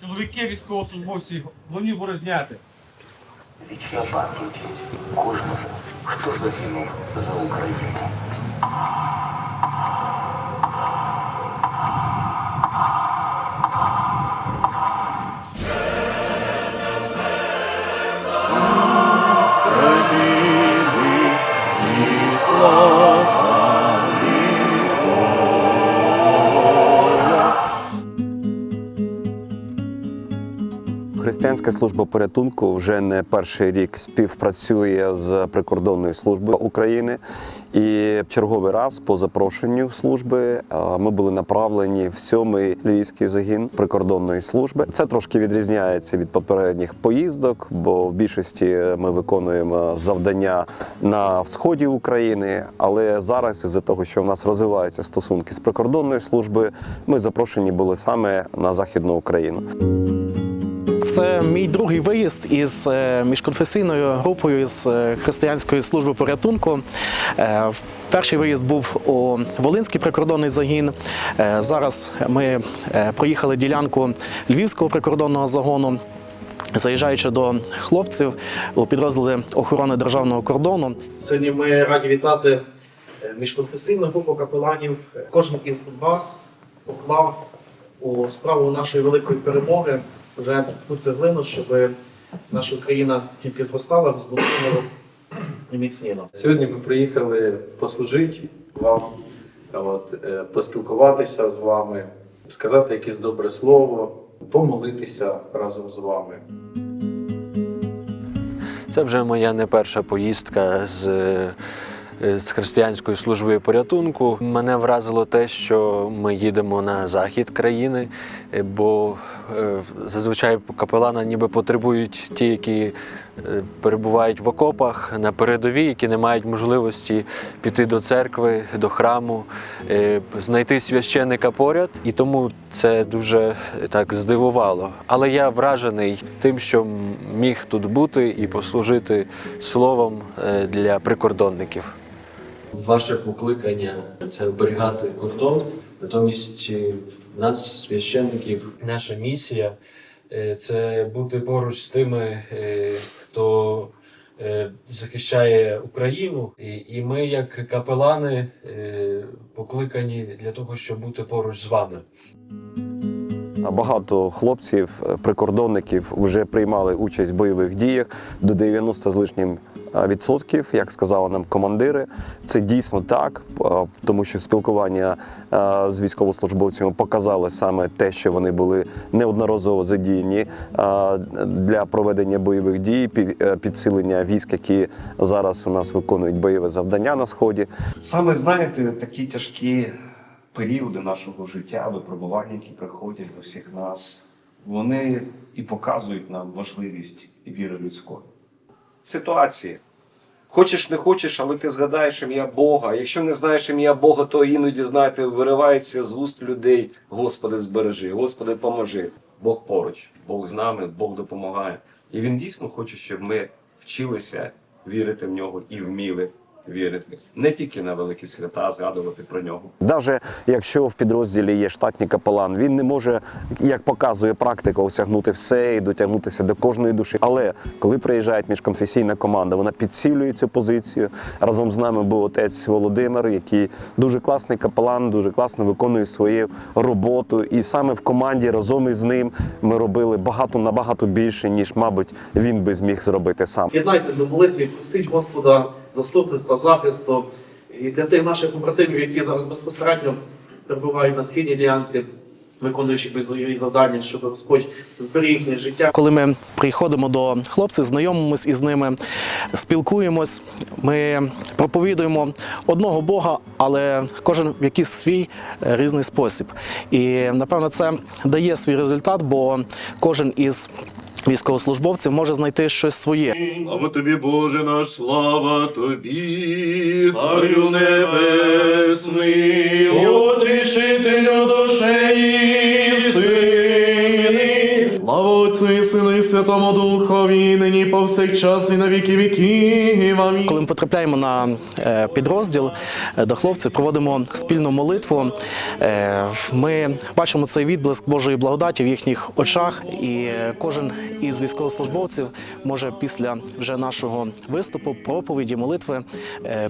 Чоловіки військовослужбовці, вони борозняти. зняти. Вічна пам'ять кожного, хто загинув за Україну. Християнська служба порятунку вже не перший рік співпрацює з прикордонною службою України. І черговий раз по запрошенню служби ми були направлені в сьомий львівський загін прикордонної служби. Це трошки відрізняється від попередніх поїздок, бо в більшості ми виконуємо завдання на сході України. Але зараз, із-за того, що в нас розвиваються стосунки з прикордонною службою, ми запрошені були саме на західну Україну. Це мій другий виїзд із е, міжконфесійною групою з е, християнської служби порятунку. Е, Перший виїзд був у Волинський прикордонний загін. Зараз ми проїхали ділянку Львівського прикордонного загону. Заїжджаючи до хлопців у підрозділи охорони державного кордону. Сьогодні ми раді вітати міжконфесійну групу капеланів. Кожен із вас поклав у справу нашої великої перемоги вже ту цеглину, щоб наша країна тільки зростала, розбудовувалась і міцніла. Сьогодні ми приїхали послужити вам, от, е, поспілкуватися з вами, сказати якесь добре слово, помолитися разом з вами. Це вже моя не перша поїздка з, е, з християнської служби порятунку. Мене вразило те, що ми їдемо на захід країни, е, бо зазвичай капелана ніби потребують ті, які е, перебувають в окопах на передовій, які не мають можливості піти до церкви, до храму, е, знайти священника поряд. І тому це дуже е, так здивувало. Але я вражений тим, що міг тут бути і послужити словом е, для прикордонників. Ваше покликання це оберігати кордон. Натомість е, нас, священників, наша місія е, це бути поруч з тими, е, хто е, захищає Україну. І, ми, як капелани, покликані для того, щоб бути поруч з вами. Багато хлопців, прикордонників вже приймали участь в бойових діях до 90 з лишнім відсотків, як сказали нам командири. Це дійсно так, е, тому що спілкування е, з військовослужбовцями показали саме те, що вони були неодноразово задіяні е, для проведення бойових дій, під- е, підсилення військ, які зараз у нас виконують бойове завдання на сході. Саме знаєте, такі тяжкі періоди нашого життя, випробування, які приходять до всіх нас, вони і показують нам важливість віри людської. Ситуації. Хочеш, не хочеш, але ти згадаєш ім'я Бога. Якщо не знаєш ім'я Бога, то іноді, знаєте, виривається з вуст людей. Господи, збережи, Господи, поможи. Бог поруч, Бог з нами, Бог допомагає. І він дійсно хоче, щоб ми вчилися вірити в нього і вміли вірити. Не тільки на великі свята згадувати про нього. Навіть якщо в підрозділі є штатний капелан, він не може, як показує практика, осягнути все і дотягнутися до кожної душі. Але коли приїжджає міжконфесійна команда, вона підсилює цю позицію. Разом з нами був отець Володимир, який дуже класний капелан, дуже класно виконує свою роботу. І саме в команді разом із ним ми робили багато набагато більше, ніж, мабуть, він би зміг зробити сам. Єднайтеся в молитві, просіть Господа заступництва, захисту. І для тих наших побратимів, які зараз безпосередньо перебувають на східній ділянці, виконуючи бойові завдання, щоб Господь зберіг їхнє життя. Коли ми приходимо до хлопців, знайомимось із ними, спілкуємось, ми проповідуємо одного Бога, але кожен в якийсь свій е, різний спосіб. І напевно це дає свій результат, бо кожен із військовослужбовців може знайти щось своє. Слава тобі, Боже наш, слава тобі, Царю небесний, утішителю душеї Святому Духові, нині повсякчас і на віки віків. Амінь. Коли ми потрапляємо на е, підрозділ е, до хлопців, проводимо спільну молитву. е, Ми бачимо цей відблиск Божої благодаті в їхніх очах, і кожен із військовослужбовців може після вже нашого виступу, проповіді, молитви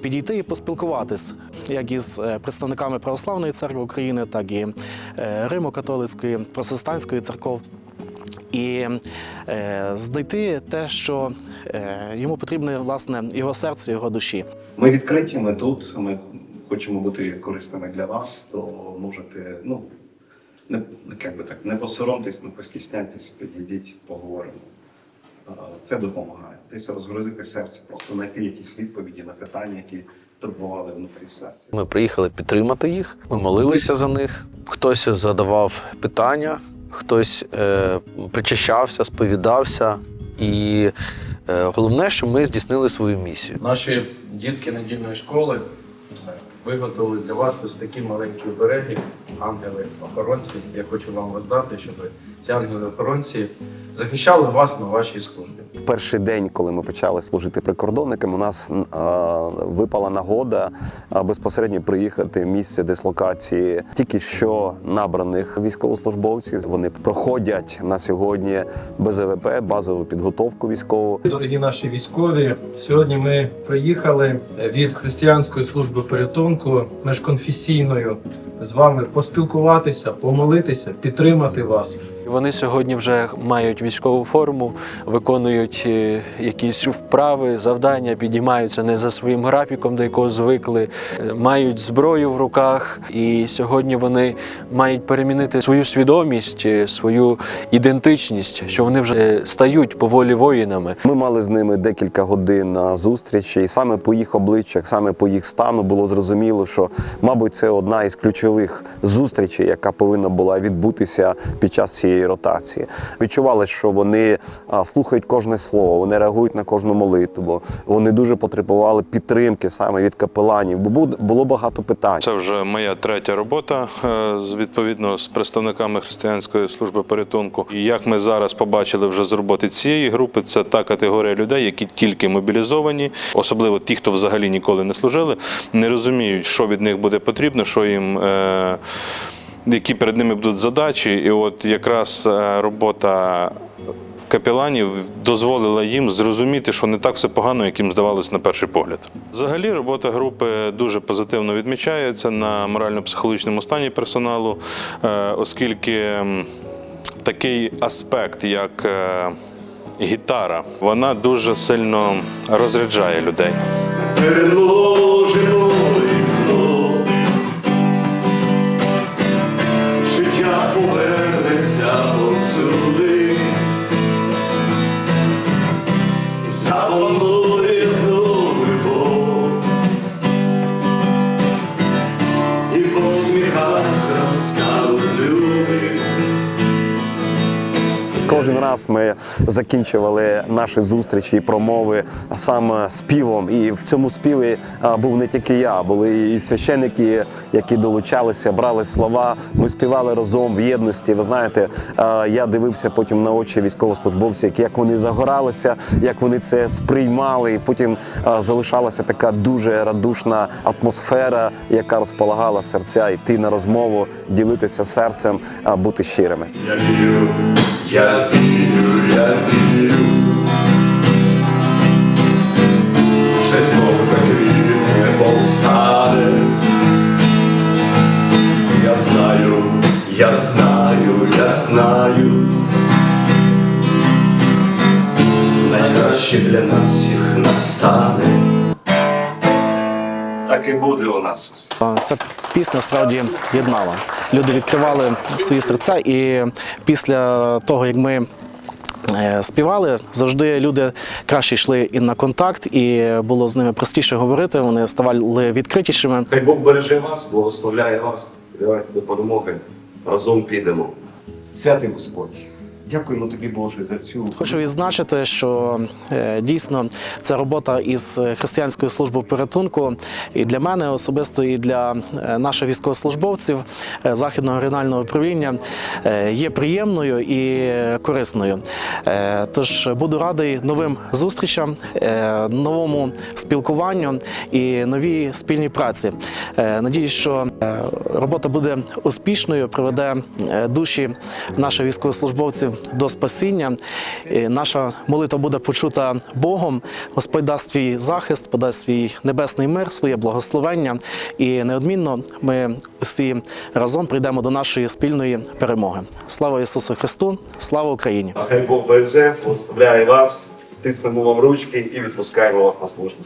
підійти і поспілкуватись як із представниками Православної церкви України, так і Римо-католицької, протестантської церков і е, знайти те, що е, йому потрібне, власне, його серце, його душі. Ми відкриті, ми тут. Ми хочемо бути корисними для вас, то можете, ну не як би так, не посоромтесь, не постісняйтесь, підійдіть, поговоримо. Це допомагає. Десь розгрузити серце, просто знайти якісь відповіді на питання, які турбували внутрі серця. Ми приїхали підтримати їх. Ми молилися за них. Хтось задавав питання, хтось е, причащався, сповідався. І е, головне, що ми здійснили свою місію. Наші дітки недільної школи виготовили для вас ось такі маленькі обереги, ангели-охоронці. Я хочу вам роздати, щоб ці ангели-охоронці захищали вас на вашій службі. В перший день, коли ми почали служити прикордонникам, у нас випала нагода безпосередньо приїхати в місце дислокації тільки що набраних військовослужбовців. Вони проходять на сьогодні БЗВП, базову підготовку військову. Дорогі наші військові, сьогодні ми приїхали від християнської служби порятунку межконфесійною з вами поспілкуватися, помолитися, підтримати вас. Вони сьогодні вже мають військову форму, виконують е, якісь вправи, завдання, підіймаються не за своїм графіком, до якого звикли, е, мають зброю в руках, і сьогодні вони мають перемінити свою свідомість, е, свою ідентичність, що вони вже стають поволі воїнами. Ми мали з ними декілька годин на зустрічі, і саме по їх обличчях, саме по їх стану було зрозуміло, що, мабуть, це одна із ключових зустрічей, яка повинна була відбутися під час цієї ротації. Відчували, що вони слухають кожне слово, вони реагують на кожну молитву. Вони дуже потребували підтримки саме від капеланів, бо було багато питань. Це вже моя третя робота е, з відповідно з представниками християнської служби порятунку. І як ми зараз побачили вже з роботи цієї групи, це та категорія людей, які тільки мобілізовані, особливо ті, хто взагалі ніколи не служили, не розуміють, що від них буде потрібно, що їм. Е- які перед ними будуть задачі, і от якраз е, робота капеланів дозволила їм зрозуміти, що не так все погано, як їм здавалось на перший погляд. Взагалі, робота групи дуже позитивно відмічається на морально-психологічному стані персоналу, е, оскільки такий аспект, як е, гітара, вона дуже сильно розряджає людей. Кожен раз ми закінчували наші зустрічі і промови саме співом. І в цьому співі був не тільки я, були і священники, які долучалися, брали слова. Ми співали разом в єдності. Ви знаєте, я дивився потім на очі військовослужбовців, як вони загоралися, як вони це сприймали. І потім залишалася така дуже радушна атмосфера, яка розполагала серця йти на розмову, ділитися серцем, бути щирими. Я вірю, я вірю, я вірю. Так і буде у нас усе. Ця пісня справді єднала. Люди відкривали свої серця, і після того, як ми е, співали, завжди люди краще йшли і на контакт, і було з ними простіше говорити. Вони ставали відкритішими. Хай Бог береже вас, благословляє вас. Давайте до перемоги. Разом підемо. Святий Господь, Дякуємо тобі, Боже, за цю Хочу відзначити, що е, дійсно це робота із християнською службою порятунку і для мене особисто, і для е, наших військовослужбовців е, західного регіонального управління е, є приємною і корисною. Е, Тож буду радий новим зустрічам, е, новому спілкуванню і новій спільній праці. Е, Надіюсь, що е, робота буде успішною, приведе е, душі наших військовослужбовців до спасіння. Наша молитва буде почута Богом. Господь дасть свій захист, подасть свій небесний мир, своє благословення. І неодмінно ми всі разом прийдемо до нашої спільної перемоги. Слава Ісусу Христу! Слава Україні! А хай Бог береже, благословляє вас, тиснемо вам ручки і відпускаємо вас на службу.